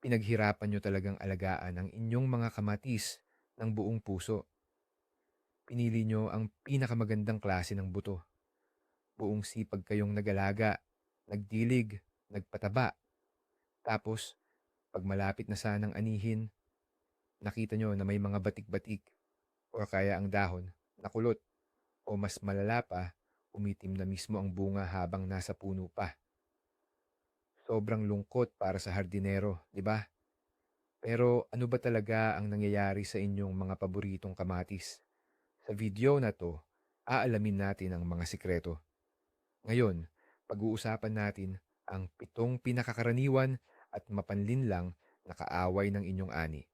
Pinaghirapan nyo talagang alagaan ang inyong mga kamatis ng buong puso. Pinili nyo ang pinakamagandang klase ng buto. Buong sipag kayong nagalaga, nagdilig, nagpataba. Tapos, pag malapit na sanang anihin, nakita nyo na may mga batik-batik o kaya ang dahon nakulot o mas malala pa, umitim na mismo ang bunga habang nasa puno pa. Sobrang lungkot para sa hardinero, di ba? Pero ano ba talaga ang nangyayari sa inyong mga paboritong kamatis? Sa video na to, aalamin natin ang mga sikreto. Ngayon, pag-uusapan natin ang pitong pinakakaraniwan at mapanlinlang na kaaway ng inyong ani.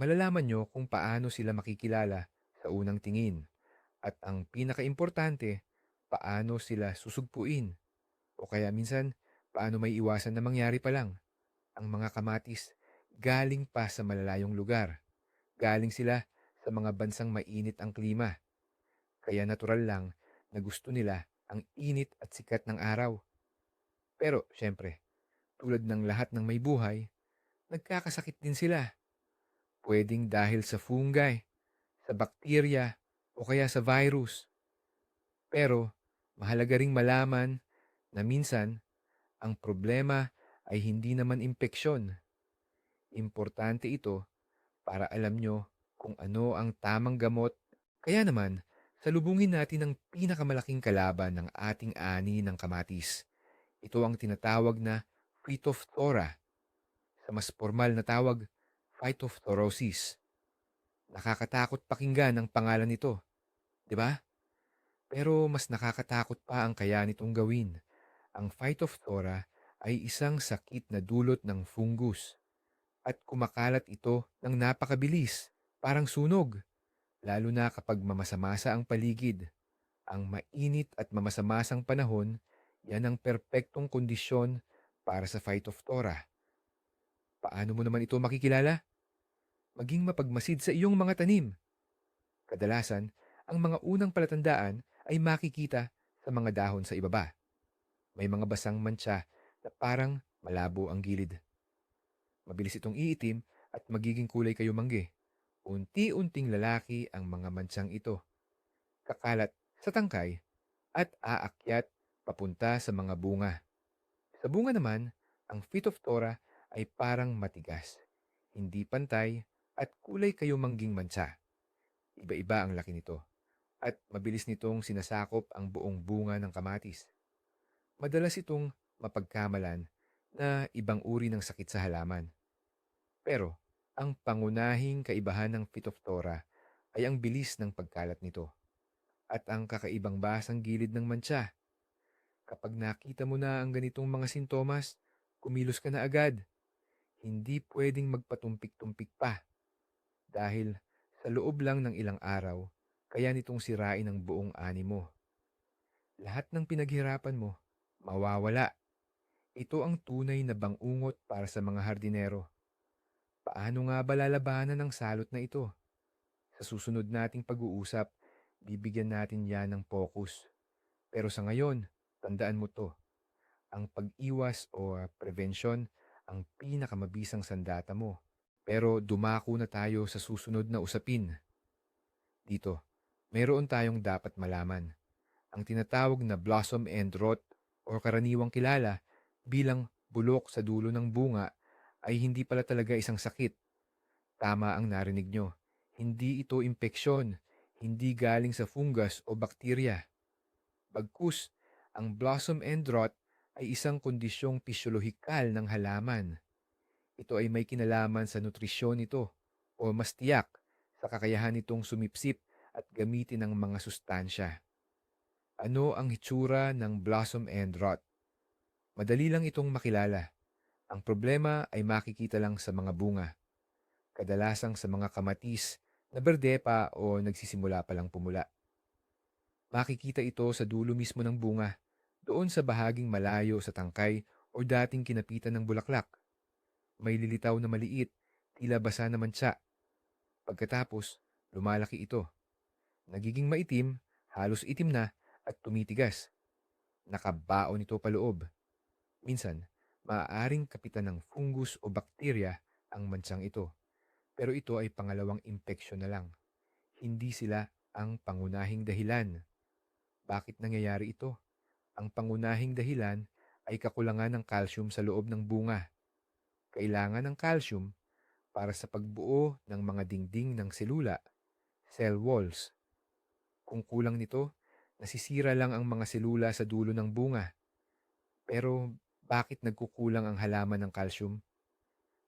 Malalaman nyo kung paano sila makikilala sa unang tingin at ang pinakaimportante, paano sila susugpuin o kaya minsan paano may iwasan na mangyari pa lang. Ang mga kamatis galing pa sa malalayong lugar. Galing sila sa mga bansang mainit ang klima. Kaya natural lang na gusto nila ang init at sikat ng araw. Pero, syempre, tulad ng lahat ng may buhay, nagkakasakit din sila. Pwedeng dahil sa fungi, sa bakterya, o kaya sa virus. Pero, mahalaga ring malaman na minsan, ang problema ay hindi naman impeksyon. Importante ito para alam nyo kung ano ang tamang gamot. Kaya naman, salubungin natin ang pinakamalaking kalaban ng ating ani ng kamatis. Ito ang tinatawag na Phytophthora. Sa mas formal na tawag, Phytophthorosis. Nakakatakot pakinggan ang pangalan nito, di ba? Pero mas nakakatakot pa ang kaya nitong gawin. Ang Phytophthora ay isang sakit na dulot ng fungus at kumakalat ito ng napakabilis, parang sunog, lalo na kapag mamasamasa ang paligid. Ang mainit at mamasamasang panahon, yan ang perpektong kondisyon para sa Phytophthora. Paano mo naman ito makikilala? Maging mapagmasid sa iyong mga tanim. Kadalasan, ang mga unang palatandaan ay makikita sa mga dahon sa ibaba. May mga basang mantsa na parang malabo ang gilid. Mabilis itong iitim at magiging kulay kayo mangge. Unti-unting lalaki ang mga mantsang ito. Kakalat sa tangkay at aakyat papunta sa mga bunga. Sa bunga naman, ang Phytophthora ay parang matigas, hindi pantay at kulay kayo mangging mantsa. Iba-iba ang laki nito at mabilis nitong sinasakop ang buong bunga ng kamatis. Madalas itong mapagkamalan na ibang uri ng sakit sa halaman. Pero ang pangunahing kaibahan ng Phytophthora ay ang bilis ng pagkalat nito at ang kakaibang basang gilid ng mantsa. Kapag nakita mo na ang ganitong mga sintomas, kumilos ka na agad. Hindi pwedeng magpatumpik-tumpik pa dahil sa loob lang ng ilang araw, kaya nitong sirain ang buong ani mo. Lahat ng pinaghirapan mo, mawawala. Ito ang tunay na bangungot para sa mga hardinero. Paano nga ba lalabanan ng salot na ito? Sa susunod nating pag-uusap, bibigyan natin yan ng focus. Pero sa ngayon, tandaan mo to. Ang pag-iwas o ah, prevention ang pinakamabisang sandata mo. Pero dumako na tayo sa susunod na usapin. Dito, mayroon tayong dapat malaman. Ang tinatawag na blossom end rot o karaniwang kilala bilang bulok sa dulo ng bunga ay hindi pala talaga isang sakit. Tama ang narinig nyo. Hindi ito impeksyon, hindi galing sa fungus o bakterya. Bagkus, ang blossom end rot ay isang kondisyong pisyolohikal ng halaman. Ito ay may kinalaman sa nutrisyon nito o mas tiyak sa kakayahan nitong sumipsip at gamitin ng mga sustansya. Ano ang hitsura ng blossom end rot? Madali lang itong makilala. Ang problema ay makikita lang sa mga bunga. Kadalasang sa mga kamatis na berde pa o nagsisimula pa lang pumula. Makikita ito sa dulo mismo ng bunga, doon sa bahaging malayo sa tangkay o dating kinapitan ng bulaklak. May lilitaw na maliit, tila basa na mantsa. Pagkatapos, lumalaki ito. Nagiging maitim, halos itim na at tumitigas. Nakabaon ito paloob. Minsan, Maaaring kapitan ng fungus o bakterya ang mansyang ito, pero ito ay pangalawang impeksyon na lang. Hindi sila ang pangunahing dahilan. Bakit nangyayari ito? Ang pangunahing dahilan ay kakulangan ng calcium sa loob ng bunga. Kailangan ng calcium para sa pagbuo ng mga dingding ng selula, cell walls. Kung kulang nito, nasisira lang ang mga selula sa dulo ng bunga. Pero bakit nagkukulang ang halaman ng calcium?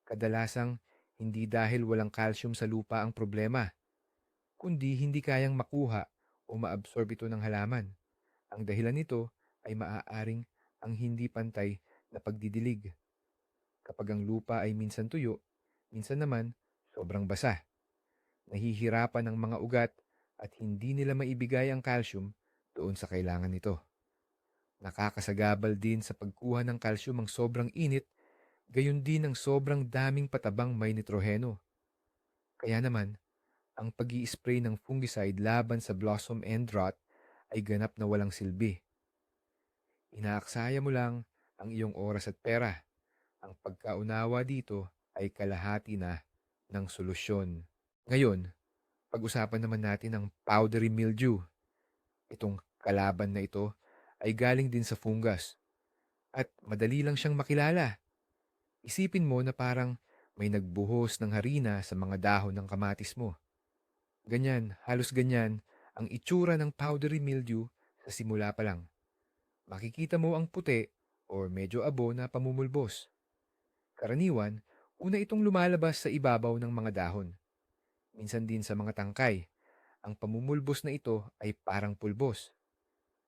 Kadalasang hindi dahil walang calcium sa lupa ang problema, kundi hindi kayang makuha o maabsorb ito ng halaman. Ang dahilan nito ay maaaring ang hindi pantay na pagdidilig. Kapag ang lupa ay minsan tuyo, minsan naman sobrang basa. Nahihirapan ang mga ugat at hindi nila maibigay ang calcium doon sa kailangan nito. Nakakasagabal din sa pagkuha ng calcium ang sobrang init, gayon din ang sobrang daming patabang may nitroheno. Kaya naman, ang pag spray ng fungicide laban sa blossom end rot ay ganap na walang silbi. Inaaksaya mo lang ang iyong oras at pera. Ang pagkaunawa dito ay kalahati na ng solusyon. Ngayon, pag-usapan naman natin ang powdery mildew. Itong kalaban na ito ay galing din sa fungus. At madali lang siyang makilala. Isipin mo na parang may nagbuhos ng harina sa mga dahon ng kamatis mo. Ganyan, halos ganyan, ang itsura ng powdery mildew sa simula pa lang. Makikita mo ang puti or medyo abo na pamumulbos. Karaniwan, una itong lumalabas sa ibabaw ng mga dahon. Minsan din sa mga tangkay. Ang pamumulbos na ito ay parang pulbos.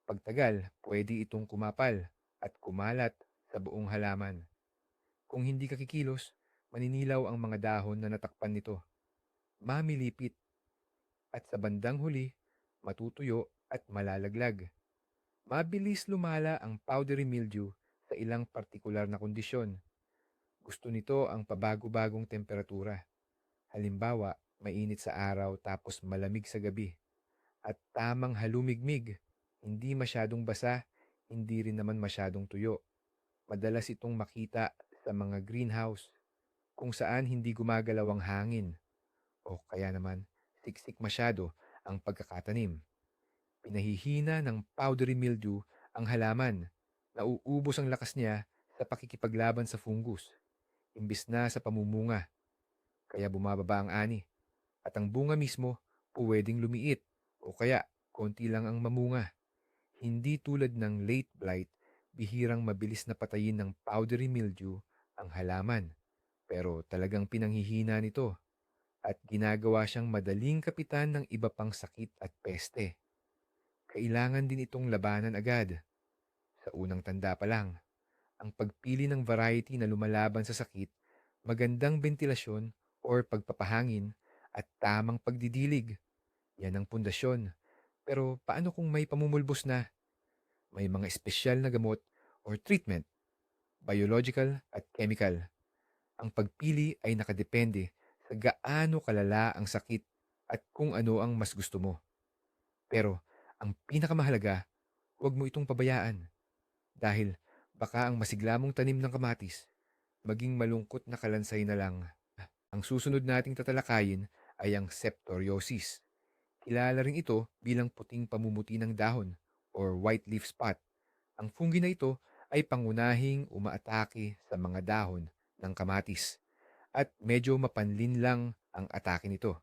Pagtagal, pwede itong kumapal at kumalat sa buong halaman. Kung hindi ka kikilos, maninilaw ang mga dahon na natakpan nito. Mamilipit. At sa bandang huli, matutuyo at malalaglag. Mabilis lumala ang powdery mildew sa ilang partikular na kondisyon. Gusto nito ang pabago-bagong temperatura. Halimbawa, mainit sa araw tapos malamig sa gabi. At tamang halumigmig, hindi masyadong basa, hindi rin naman masyadong tuyo. Madalas itong makita sa mga greenhouse kung saan hindi gumagalaw ang hangin o kaya naman siksik masyado ang pagkakatanim. Pinahihina ng powdery mildew ang halaman. Nauubos ang lakas niya sa pakikipaglaban sa fungus, imbis na sa pamumunga. Kaya bumababa ang ani. At ang bunga mismo pwedeng lumiit o kaya konti lang ang mamunga. Hindi tulad ng late blight, bihirang mabilis na patayin ng powdery mildew ang halaman. Pero talagang pinanghihina nito at ginagawa siyang madaling kapitan ng iba pang sakit at peste. Kailangan din itong labanan agad. Sa unang tanda pa lang, ang pagpili ng variety na lumalaban sa sakit, magandang ventilasyon or pagpapahangin at tamang pagdidilig. Yan ang pundasyon. Pero paano kung may pamumulbos na? May mga espesyal na gamot or treatment, biological at chemical. Ang pagpili ay nakadepende sa gaano kalala ang sakit at kung ano ang mas gusto mo. Pero ang pinakamahalaga, huwag mo itong pabayaan. Dahil baka ang masigla mong tanim ng kamatis, maging malungkot na kalansay na lang. Ang susunod nating tatalakayin ay ang septoriosis. Kilala rin ito bilang puting pamumuti ng dahon or white leaf spot. Ang fungi na ito ay pangunahing umaatake sa mga dahon ng kamatis at medyo mapanlin lang ang atake nito.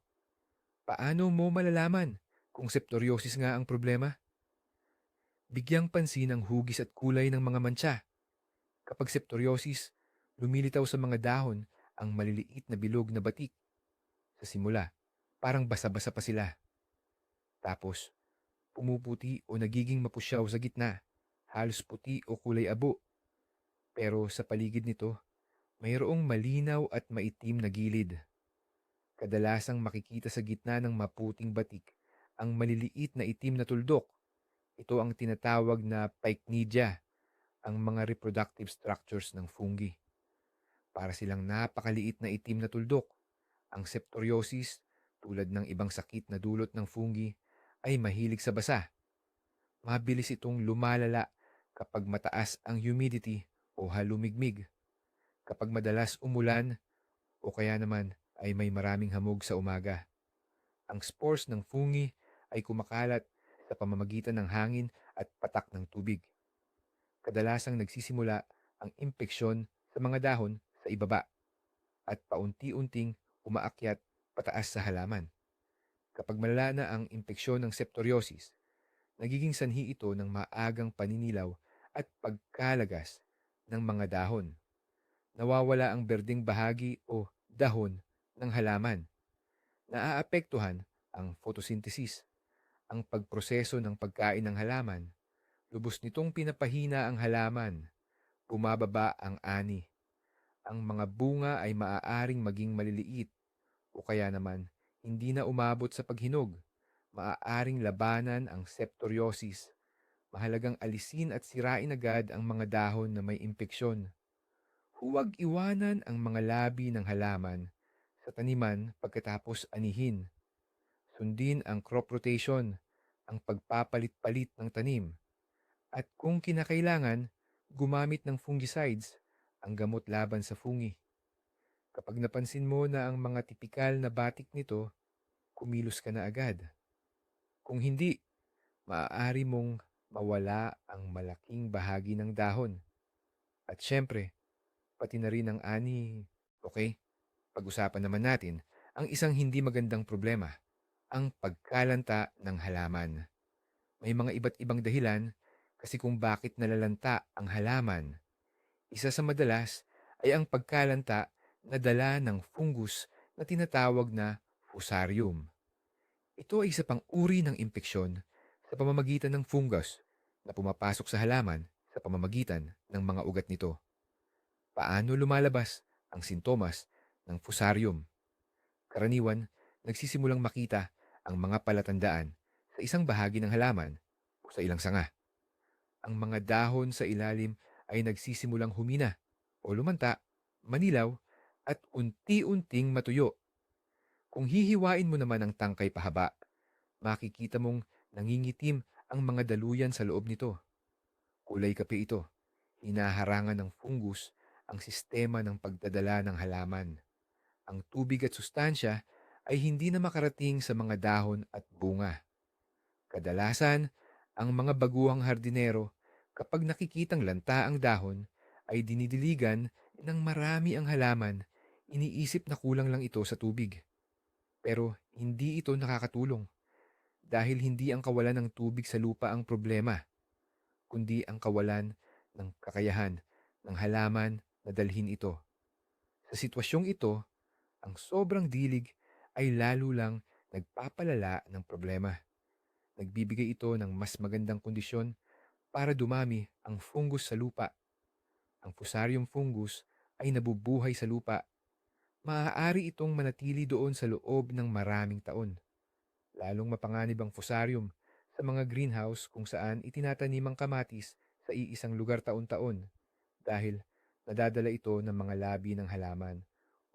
Paano mo malalaman kung septoriosis nga ang problema? Bigyang pansin ang hugis at kulay ng mga mancha. Kapag septoriosis, lumilitaw sa mga dahon ang maliliit na bilog na batik. Sa simula, parang basa-basa pa sila. Tapos, pumuputi o nagiging mapusyaw sa gitna, halos puti o kulay abo. Pero sa paligid nito, mayroong malinaw at maitim na gilid. Kadalasang makikita sa gitna ng maputing batik ang maliliit na itim na tuldok. Ito ang tinatawag na pycnidia, ang mga reproductive structures ng fungi. Para silang napakaliit na itim na tuldok. Ang septoriosis, tulad ng ibang sakit na dulot ng fungi, ay mahilig sa basa. Mabilis itong lumalala kapag mataas ang humidity o halumigmig. kapag madalas umulan o kaya naman ay may maraming hamog sa umaga. Ang spores ng fungi ay kumakalat sa pamamagitan ng hangin at patak ng tubig. Kadalasang nagsisimula ang impeksyon sa mga dahon sa ibaba at paunti-unting umaakyat pataas sa halaman. Kapag malala na ang impeksyon ng septoriosis, nagiging sanhi ito ng maagang paninilaw at pagkalagas ng mga dahon. Nawawala ang berdeng bahagi o dahon ng halaman. Naaapektuhan ang photosynthesis, ang pagproseso ng pagkain ng halaman. Lubos nitong pinapahina ang halaman. Bumababa ang ani. Ang mga bunga ay maaaring maging maliliit o kaya naman hindi na umabot sa paghinog. Maaaring labanan ang septoriosis. Mahalagang alisin at sirain agad ang mga dahon na may impeksyon. Huwag iwanan ang mga labi ng halaman sa taniman pagkatapos anihin. Sundin ang crop rotation, ang pagpapalit-palit ng tanim. At kung kinakailangan, gumamit ng fungicides, ang gamot laban sa fungi. Kapag napansin mo na ang mga tipikal na batik nito, kumilos ka na agad. Kung hindi, maaari mong mawala ang malaking bahagi ng dahon. At syempre, pati na rin ang ani, okay? Pag-usapan naman natin ang isang hindi magandang problema, ang pagkalanta ng halaman. May mga iba't ibang dahilan kasi kung bakit nalalanta ang halaman. Isa sa madalas ay ang pagkalanta na dala ng fungus na tinatawag na fusarium. Ito ay isa pang uri ng impeksyon sa pamamagitan ng fungus na pumapasok sa halaman sa pamamagitan ng mga ugat nito. Paano lumalabas ang sintomas ng fusarium. Karaniwan, nagsisimulang makita ang mga palatandaan sa isang bahagi ng halaman o sa ilang sanga. Ang mga dahon sa ilalim ay nagsisimulang humina o lumanta, manilaw, at unti-unting matuyo. Kung hihiwain mo naman ang tangkay pahaba, makikita mong nangingitim ang mga daluyan sa loob nito. Kulay kape ito. Hinaharangan ng fungus ang sistema ng pagdadala ng halaman ang tubig at sustansya ay hindi na makarating sa mga dahon at bunga. Kadalasan, ang mga baguhang hardinero, kapag nakikitang lanta ang dahon, ay dinidiligan ng marami ang halaman, iniisip na kulang lang ito sa tubig. Pero hindi ito nakakatulong dahil hindi ang kawalan ng tubig sa lupa ang problema, kundi ang kawalan ng kakayahan ng halaman na dalhin ito. Sa sitwasyong ito, ang sobrang dilig ay lalo lang nagpapalala ng problema. Nagbibigay ito ng mas magandang kondisyon para dumami ang fungus sa lupa. Ang fusarium fungus ay nabubuhay sa lupa. Maaari itong manatili doon sa loob ng maraming taon. Lalong mapanganib ang fusarium sa mga greenhouse kung saan itinatanim ang kamatis sa iisang lugar taon-taon dahil nadadala ito ng mga labi ng halaman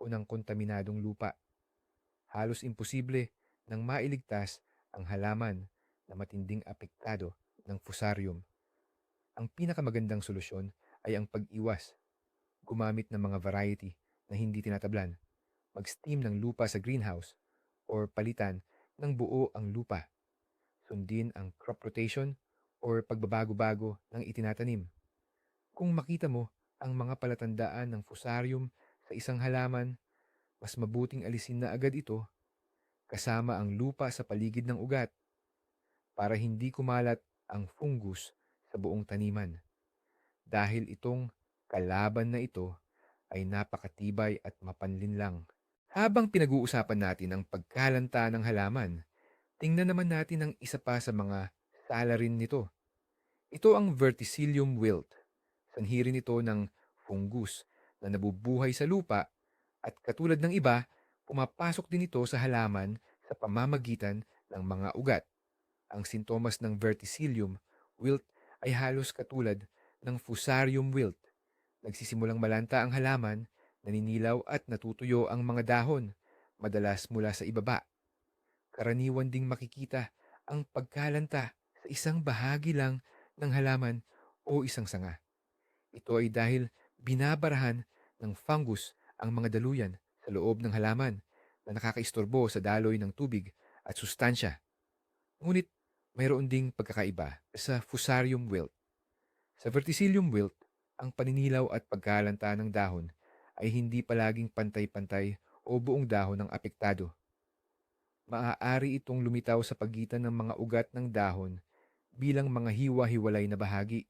o ng kontaminadong lupa. Halos imposible nang mailigtas ang halaman na matinding apektado ng fusarium. Ang pinakamagandang solusyon ay ang pag-iwas. Gumamit ng mga variety na hindi tinatablan. Mag-steam ng lupa sa greenhouse or palitan ng buo ang lupa. Sundin ang crop rotation or pagbabago-bago ng itinatanim. Kung makita mo ang mga palatandaan ng fusarium sa isang halaman, mas mabuting alisin na agad ito kasama ang lupa sa paligid ng ugat para hindi kumalat ang fungus sa buong taniman. Dahil itong kalaban na ito ay napakatibay at mapanlinlang. Habang pinag-uusapan natin ang pagkalanta ng halaman, tingnan naman natin ang isa pa sa mga salarin nito. Ito ang verticillium wilt. Sanhi rin ito ng fungus na nabubuhay sa lupa at katulad ng iba, pumapasok din ito sa halaman sa pamamagitan ng mga ugat. Ang sintomas ng verticillium wilt ay halos katulad ng fusarium wilt. Nagsisimulang malanta ang halaman, naninilaw at natutuyo ang mga dahon, madalas mula sa ibaba. Karaniwan ding makikita ang pagkalanta sa isang bahagi lang ng halaman o isang sanga. Ito ay dahil binabarahan ng fungus ang mga daluyan sa loob ng halaman na nakakaistorbo sa daloy ng tubig at sustansya. Ngunit mayroon ding pagkakaiba sa fusarium wilt. Sa verticillium wilt, ang paninilaw at pagkalanta ng dahon ay hindi palaging pantay-pantay o buong dahon ang apektado. Maaari itong lumitaw sa pagitan ng mga ugat ng dahon bilang mga hiwa-hiwalay na bahagi.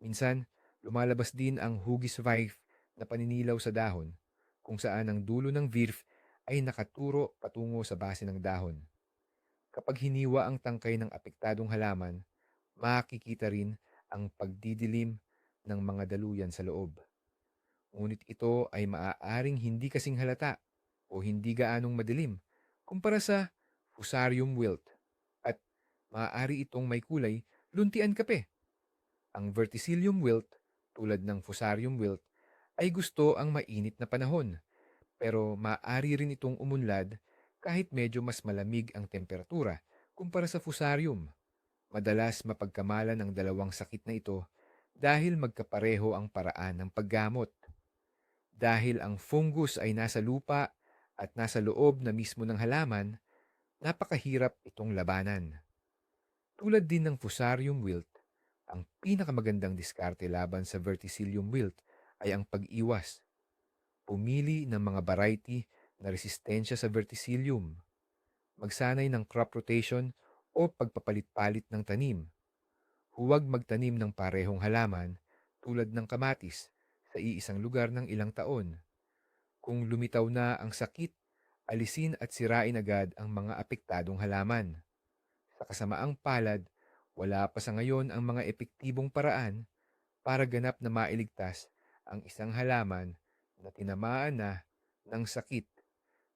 Minsan, lumalabas din ang hugis vive na paninilaw sa dahon kung saan ang dulo ng virf ay nakaturo patungo sa base ng dahon. Kapag hiniwa ang tangkay ng apektadong halaman, makikita rin ang pagdidilim ng mga daluyan sa loob. Ngunit ito ay maaaring hindi kasing halata o hindi gaanong madilim kumpara sa fusarium wilt at maaari itong may kulay luntian kape. Ang verticillium wilt tulad ng fusarium wilt ay gusto ang mainit na panahon pero maaari rin itong umunlad kahit medyo mas malamig ang temperatura kumpara sa fusarium. Madalas mapagkamalan ang dalawang sakit na ito dahil magkapareho ang paraan ng paggamot. Dahil ang fungus ay nasa lupa at nasa loob na mismo ng halaman, napakahirap itong labanan. Tulad din ng fusarium wilt, ang pinakamagandang diskarte laban sa verticillium wilt ay ang pag-iwas. Pumili ng mga variety na resistensya sa verticillium. Magsanay ng crop rotation o pagpapalit-palit ng tanim. Huwag magtanim ng parehong halaman tulad ng kamatis sa iisang lugar ng ilang taon. Kung lumitaw na ang sakit, alisin at sirain agad ang mga apektadong halaman. Sa kasamaang palad, wala pa sa ngayon ang mga epektibong paraan para ganap na mailigtas ang isang halaman na tinamaan na ng sakit,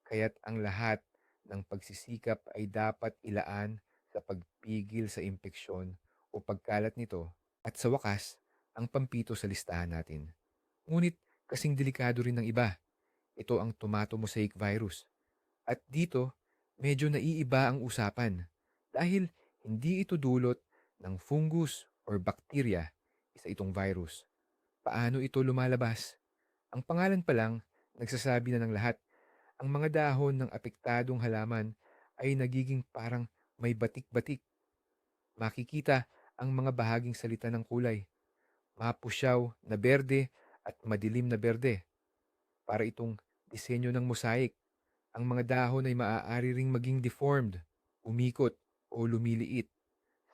kaya't ang lahat ng pagsisikap ay dapat ilaan sa pagpigil sa impeksyon o pagkalat nito at sa wakas, ang pampito sa listahan natin. Ngunit kasing delikado rin ng iba. Ito ang tomato mosaic virus. At dito, medyo naiiba ang usapan dahil hindi ito dulot ng fungus or bakterya, isa itong virus. Paano ito lumalabas? Ang pangalan pa lang, nagsasabi na ng lahat. Ang mga dahon ng apektadong halaman ay nagiging parang may batik-batik. Makikita ang mga bahaging salita ng kulay. Mapusyaw na berde at madilim na berde. Para itong disenyo ng mosaic. Ang mga dahon ay maaari ring maging deformed, umikot o lumiliit.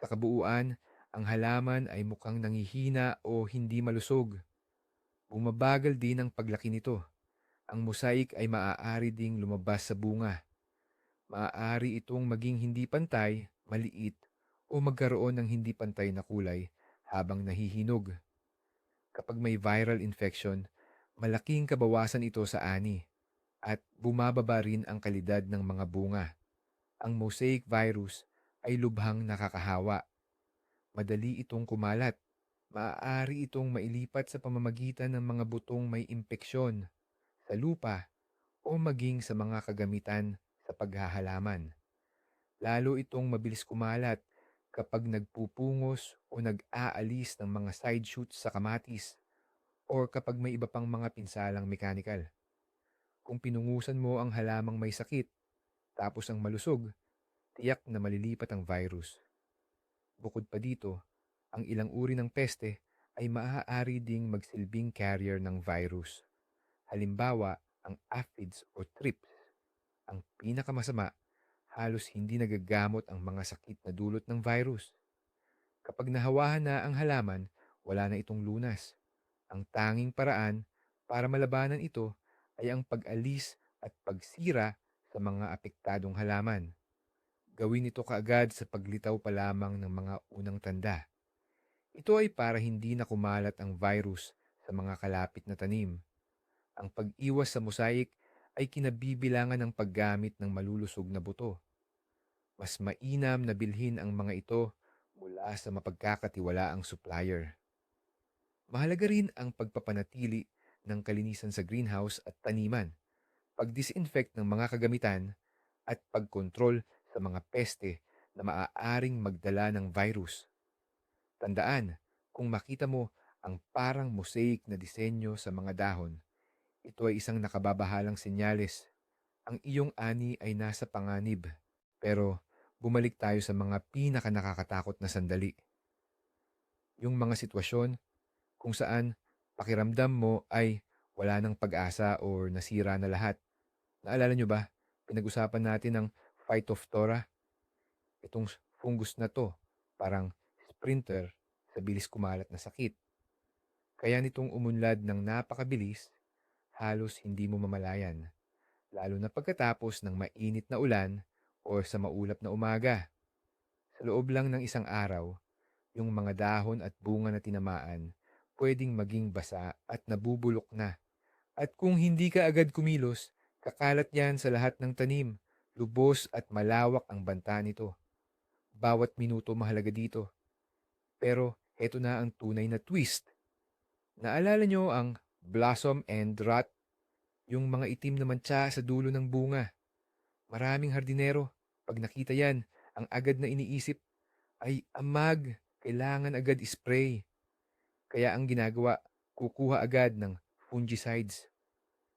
Sa kabuuan, ang halaman ay mukhang nangihina o hindi malusog. Bumabagal din ang paglaki nito. Ang mosaic ay maaari ding lumabas sa bunga. Maaari itong maging hindi pantay, maliit, o magkaroon ng hindi pantay na kulay habang nahihinog. Kapag may viral infection, malaking kabawasan ito sa ani at bumababa rin ang kalidad ng mga bunga. Ang mosaic virus ay lubhang nakakahawa. Madali itong kumalat. Maaari itong mailipat sa pamamagitan ng mga butong may impeksyon sa lupa o maging sa mga kagamitan sa paghahalaman. Lalo itong mabilis kumalat kapag nagpupungos o nag-aalis ng mga side shoots sa kamatis or kapag may iba pang mga pinsalang mekanikal. Kung pinungusan mo ang halamang may sakit, tapos ang malusog, tiyak na malilipat ang virus. Bukod pa dito, ang ilang uri ng peste ay maaari ding magsilbing carrier ng virus. Halimbawa, ang aphids o thrips. Ang pinakamasama, halos hindi nagagamot ang mga sakit na dulot ng virus. Kapag nahawahan na ang halaman, wala na itong lunas. Ang tanging paraan para malabanan ito ay ang pag-alis at pagsira sa mga apektadong halaman. Gawin ito kaagad sa paglitaw pa lamang ng mga unang tanda. Ito ay para hindi na kumalat ang virus sa mga kalapit na tanim. Ang pag-iwas sa mosaic ay kinabibilangan ng paggamit ng malulusog na buto. Mas mainam na bilhin ang mga ito mula sa mapagkakatiwalaang supplier. Mahalaga rin ang pagpapanatili ng kalinisan sa greenhouse at taniman, pag-disinfect ng mga kagamitan, at pagkontrol sa mga peste na maaaring magdala ng virus. Tandaan, kung makita mo ang parang mosaic na disenyo sa mga dahon, ito ay isang nakababahalang senyales. Ang iyong ani ay nasa panganib. Pero bumalik tayo sa mga pinaka nakakatakot na sandali. Yung mga sitwasyon kung saan pakiramdam mo ay wala ng pag-asa or nasira na lahat. Naalala nyo ba, pinag-usapan natin ang phytophthora? Itong fungus na to, parang sprinter sa bilis kumalat na sakit. Kaya nitong umunlad ng napakabilis, halos hindi mo mamalayan. Lalo na pagkatapos ng mainit na ulan o sa maulap na umaga. Sa loob lang ng isang araw, yung mga dahon at bunga na tinamaan pwedeng maging basa at nabubulok na. At kung hindi ka agad kumilos, kakalat yan sa lahat ng tanim, lubos at malawak ang banta nito. Bawat minuto mahalaga dito. Pero heto na ang tunay na twist. Naalala nyo ang blossom and rot? Yung mga itim na mantsa sa dulo ng bunga. Maraming hardinero, pag nakita yan, ang agad na iniisip, ay amag, kailangan agad spray. Kaya ang ginagawa, kukuha agad ng fungicides.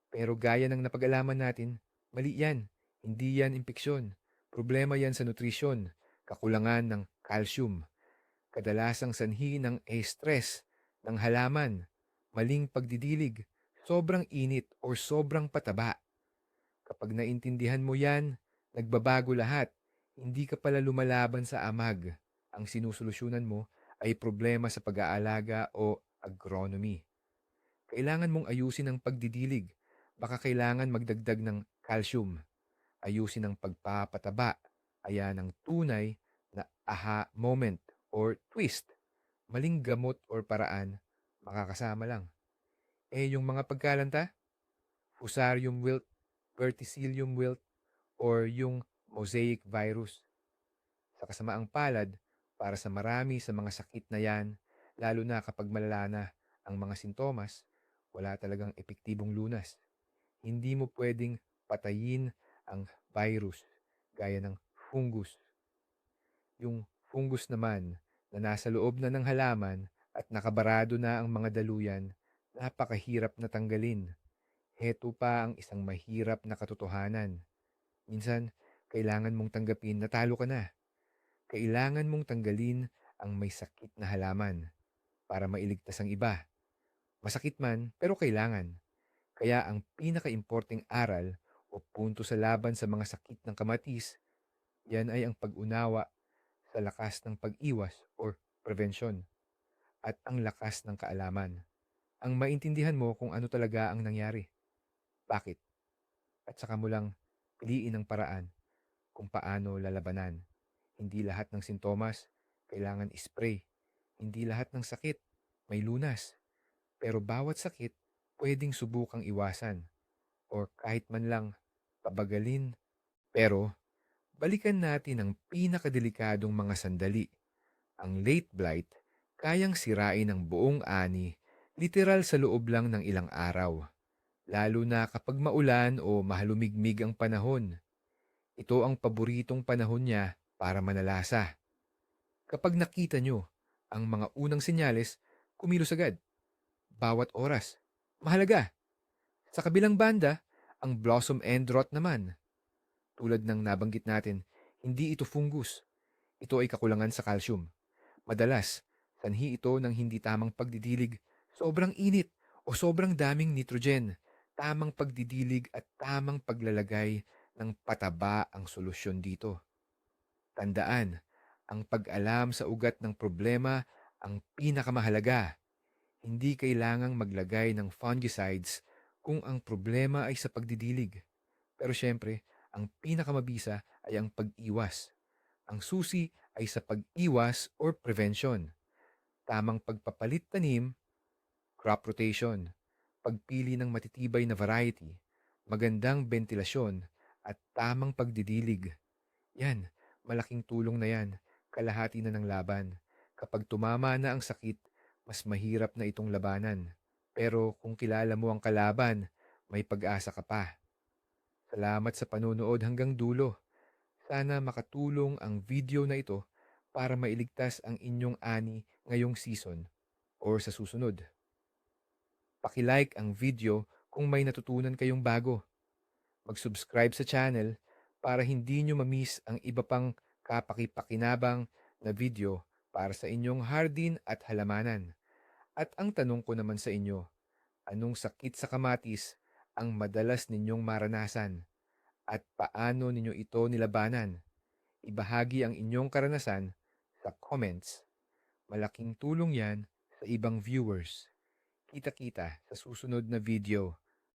Pero gaya ng napag-alaman natin, mali yan. Hindi yan impeksyon. Problema yan sa nutrisyon, kakulangan ng calcium. Kadalasang sanhi ng stress ng halaman, maling pagdidilig, sobrang init o sobrang pataba. Kapag naintindihan mo yan, nagbabago lahat. Hindi ka pala lumalaban sa amag. Ang sinusolusyonan mo ay problema sa pag-aalaga o agronomy. Kailangan mong ayusin ang pagdidilig. Baka kailangan magdagdag ng calcium. Ayusin ang pagpapataba. Ayan ang tunay na aha moment or twist. Maling gamot or paraan, makakasama lang. Eh yung mga pagkalanta, Fusarium wilt, Verticillium wilt, or yung mosaic virus. Sa kasamaang palad, para sa marami sa mga sakit na yan, lalo na kapag malala na ang mga sintomas, wala talagang epektibong lunas. Hindi mo pwedeng patayin ang virus gaya ng fungus. Yung fungus naman na nasa loob na ng halaman at nakabarado na ang mga daluyan, napakahirap na tanggalin. Heto pa ang isang mahirap na katotohanan. Minsan, kailangan mong tanggapin na talo ka na. Kailangan mong tanggalin ang may sakit na halaman para mailigtas ang iba. Masakit man, pero kailangan. Kaya ang pinakaimporting aral o punto sa laban sa mga sakit ng kamatis, yan ay ang pag-unawa sa lakas ng pag-iwas or prevention at ang lakas ng kaalaman. Ang maintindihan mo kung ano talaga ang nangyari. Bakit? At saka mo lang piliin ang paraan kung paano lalabanan. Hindi lahat ng sintomas kailangan spray. Hindi lahat ng sakit may lunas. Pero bawat sakit pwedeng subukang iwasan or kahit man lang pabagalin. Pero balikan natin ang pinakadelikadong mga sandali. Ang late blight kayang sirain ang buong ani literal sa loob lang ng ilang araw. Lalo na kapag maulan o mahalumigmig ang panahon. Ito ang paboritong panahon niya para manalasa. Kapag nakita nyo ang mga unang senyales, kumilos agad. Bawat oras. Mahalaga. Sa kabilang banda, ang blossom end rot naman. Tulad ng nabanggit natin, hindi ito fungus. Ito ay kakulangan sa calcium. Madalas, sanhi ito ng hindi tamang pagdidilig, sobrang init o sobrang daming nitrogen. Tamang pagdidilig at tamang paglalagay ng pataba ang solusyon dito. Tandaan, ang pag-alam sa ugat ng problema ang pinakamahalaga. Hindi kailangang maglagay ng fungicides kung ang problema ay sa pagdidilig. Pero syempre, ang pinakamabisa ay ang pag-iwas. Ang susi ay sa pag-iwas or prevention. Tamang pagpapalit tanim, crop rotation, pagpili ng matitibay na variety, magandang ventilasyon, at tamang pagdidilig. Yan, malaking tulong na yan. Kalahati na ng laban. Kapag tumama na ang sakit, mas mahirap na itong labanan. Pero kung kilala mo ang kalaban, may pag-asa ka pa. Salamat sa panunood hanggang dulo. Sana makatulong ang video na ito para mailigtas ang inyong ani ngayong season or sa susunod. Pakilike ang video kung may natutunan kayong bago. Mag-subscribe sa channel para hindi nyo mamiss ang iba pang kapakipakinabang na video para sa inyong hardin at halamanan. At ang tanong ko naman sa inyo, anong sakit sa kamatis ang madalas ninyong maranasan? At paano ninyo ito nilabanan? Ibahagi ang inyong karanasan sa comments. Malaking tulong yan sa ibang viewers. Kita-kita sa susunod na video.